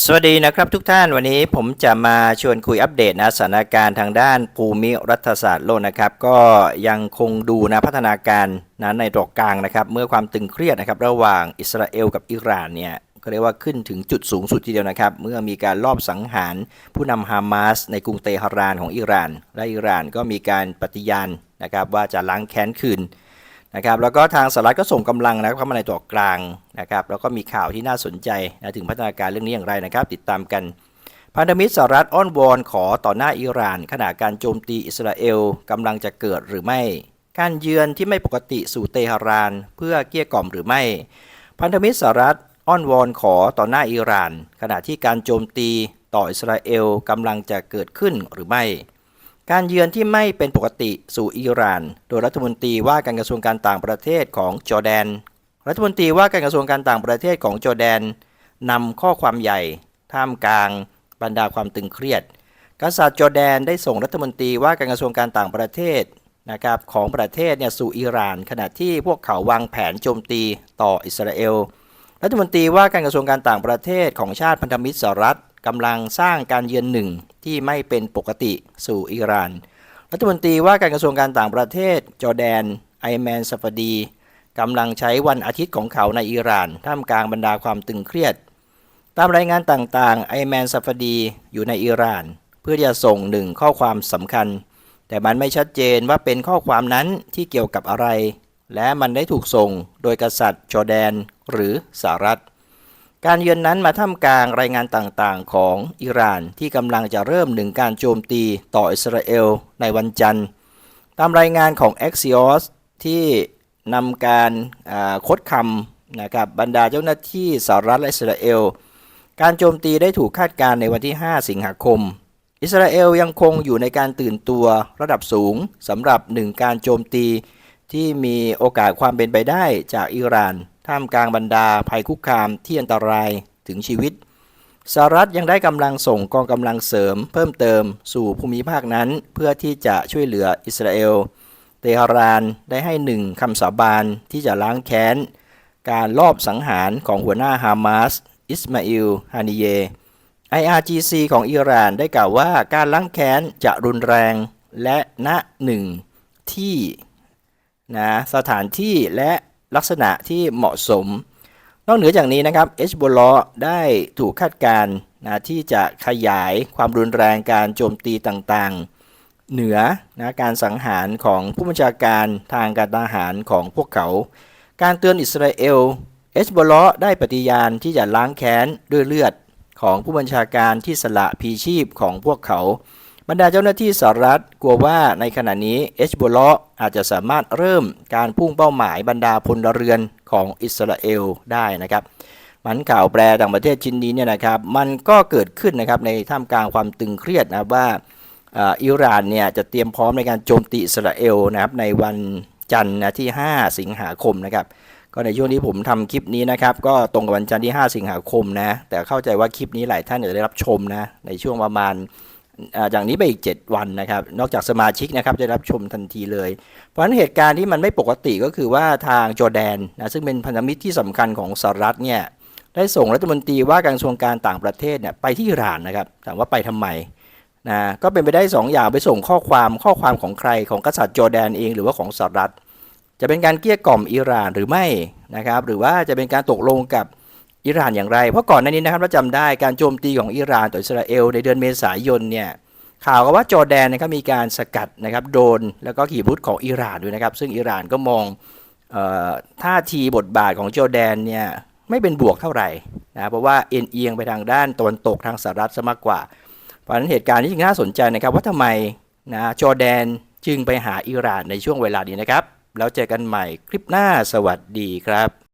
สวัสดีนะครับทุกท่านวันนี้ผมจะมาชวนคุยอัปเดตนะสถานการณ์ทางด้านภูมิรัฐศาสตร์โลกนะครับ ก็ยังคงดูนะพัฒนาการนะในตรอกกลางนะครับ เมื่อความตึงเครียดนะครับ ระหว่างอิสราเอลกับอิหร่านเนี่ยก็เรียกว่าขึ้นถึงจุดสูงสุดทีเดียวนะครับ เมื่อมีการลอบสังหารผู้นำฮามาส ในกรุงเตหะรานของอิหร่าน และอิหร่านก็มีการปฏิญาณนะครับว่าจะล้างแค้นคืน นะครับแล้วก็ทางสหรัฐก็ส่งกำลังนะครับเข้ามาในตัวกลางนะครับแล้วก็มีข่าวที่น่าสนใจนะถึงพัฒนาการเรื่องนี้อย่างไรนะครับ ติดตามกัน พันธมิตรสหรัฐอ้อนวอนขอต่อหน้าอิหร่าน ขณะการโจมตีอิสราเอลกำลังจะเกิดหรือไม่ การเยือนที่ไม่ปกติสู่เตหะราน เพื่อเกลี้ยกล่อมหรือไม่ พันธมิตรสหรัฐอ้อนวอนขอต่อหน้าอิหร่าน ขณะที่การโจมตีต่ออิสราเอลกำลังจะเกิดขึ้นหรือไม่ การเยือนที่ไม่เป็นปกติสู่อิหร่าน โดยรัฐมนตรีว่าการกระทรวงการต่างประเทศของจอร์แดน รัฐมนตรีว่าการกระทรวงการต่างประเทศของจอร์แดนนำข้อความใหญ่ ท่ามกลาง บรรดาความตึงเครียด กษัตริย์จอร์แดนได้ส่งรัฐมนตรีว่าการกระทรวงการต่างประเทศนะครับของประเทศเนี่ยสู่อิหร่าน ขณะที่พวกเขาวางแผนโจมตีต่ออิสราเอล รัฐมนตรีว่าการกระทรวงการต่างประเทศของชาติพันธมิตรสหรัฐกำลังสร้างการเยือนหนึ่ง ที่ไม่เป็นปกติสู่อิหร่าน รัฐมนตรีว่าการกระทรวงการต่างประเทศ จอร์แดน ไอแมนซาฟดีกำลังใช้วันอาทิตย์ของเขาในอิหร่าน ท่ามกลางบรรดาความตึงเครียด ตามรายงานต่างๆ ไอแมนซาฟดีอยู่ในอิหร่าน เพื่อจะส่งหนึ่งข้อความสำคัญ แต่มันไม่ชัดเจนว่าเป็นข้อความนั้นที่เกี่ยวกับอะไร และมันได้ถูกส่งโดยกษัตริย์จอร์แดน หรือสหรัฐ การเยือนนั้นมาท่ามกลางรายงานต่างๆ ของอิหร่านที่กำลังจะเริ่มหนึ่งการโจมตีต่ออิสราเอลในวันจันทร์ ตามรายงานของ Axios ที่นำการคดคำนะครับบรรดาเจ้าหน้าที่สหรัฐและอิสราเอล การโจมตีได้ถูกคาดการณ์ในวันที่ 5 สิงหาคม อิสราเอลยังคงอยู่ในการตื่นตัวระดับสูงสำหรับหนึ่งการโจมตีที่มีโอกาสความเป็นไปได้จากอิหร่าน ท่ามกลางบรรดาภัยคุกคามที่อันตรายถึงชีวิตสหรัฐยังได้กำลังส่งกองกำลังเสริมเพิ่มเติมสู่ภูมิภาคนั้น เพื่อที่จะช่วยเหลืออิสราเอล เตหะรานได้ให้หนึ่งคำสาบานที่จะล้างแค้น การลอบสังหารของหัวหน้าฮามาส อิสมาอิล ฮานิเย IRGC ของอิหร่านได้กล่าวว่าการล้างแค้นจะรุนแรงและณหนึ่งที่นะสถานที่และ ลักษณะที่เหมาะสม นอกเหนือจากนี้นะครับเอชบลได้ถูกคาดการณ์นะที่จะขยายความรุนแรงการโจมตีต่างๆ เหนือนะการสังหารของผู้บัญชาการทางการทหารของพวกเขา การเตือนอิสราเอลเอชบลได้ปฏิญาณที่จะล้างแค้นด้วยเลือดของผู้บัญชาการที่สละพีชีพของพวกเขา บรรดาเจ้าหน้าที่สหรัฐกลัวว่าในขณะนี้เอชบลอาจจะสามารถเริ่มการพุ่งเป้าหมายบรรดาพลเรือนของอิสราเอลได้นะครับมันข่าวแปลต่างประเทศชิ้นนี้เนี่ยนะครับ มันก็เกิดขึ้นนะครับในท่ามกลางความตึงเครียดนะว่าอิหร่านเนี่ยจะเตรียมพร้อมในการโจมตีอิสราเอลนะครับในวันจันทร์นะที่ 5 สิงหาคมนะครับ ก็ในช่วงที่ผมทำคลิปนี้นะครับ ก็ตรงกับวันจันทร์ที่ 5 สิงหาคมนะ แต่เข้าใจว่าคลิปนี้หลายท่านอาจจะได้รับชมนะในช่วงประมาณ อ่าจากนี้ไปอีก 7 วันนะครับ นอกจากสมาชิกนะครับจะรับชมทันทีเลย เพราะฉะนั้นเหตุการณ์ที่มันไม่ปกติก็คือว่าทางจอแดนนะซึ่งเป็นพันธมิตรที่สำคัญของสหรัฐเนี่ยได้ส่งรัฐมนตรีว่าการกระทรวงการต่างประเทศเนี่ยไปที่อิหร่านนะครับถามว่าไปทำไมนะก็เป็นไปได้สองอย่างไปส่งข้อความข้อความของใครของกษัตริย์จอแดนเองหรือว่าของสหรัฐ จะเป็นการเกลี้ยกล่อมอิหร่านหรือไม่นะครับหรือว่าจะเป็นการตกลงกับ อิหร่านอย่างไร เพราะก่อนหน้านี้นะครับเราจำได้การโจมตีของอิหร่านต่ออิสราเอลในเดือนเมษายนเนี่ยข่าวก็ว่าจอร์แดนนะครับมีการสกัดนะครับโดนแล้วก็ขีปนาวุธของอิหร่านด้วยนะครับ ซึ่งอิหร่านก็มองออท่าทีบทบาทของจอร์แดนเนี่ยไม่เป็นบวกเท่าไหร่นะเพราะว่าเอ็นเอียงไปทางด้านตะวันตกทางสหรัฐซะมากกว่า เพราะฉะนั้นเหตุการณ์นี้จึงน่าสนใจนะครับว่าทำไมนะจอร์แดนจึงไปหาอิหร่านในช่วงเวลานี้นะครับ แล้วเจอกันใหม่คลิปหน้าสวัสดีครับ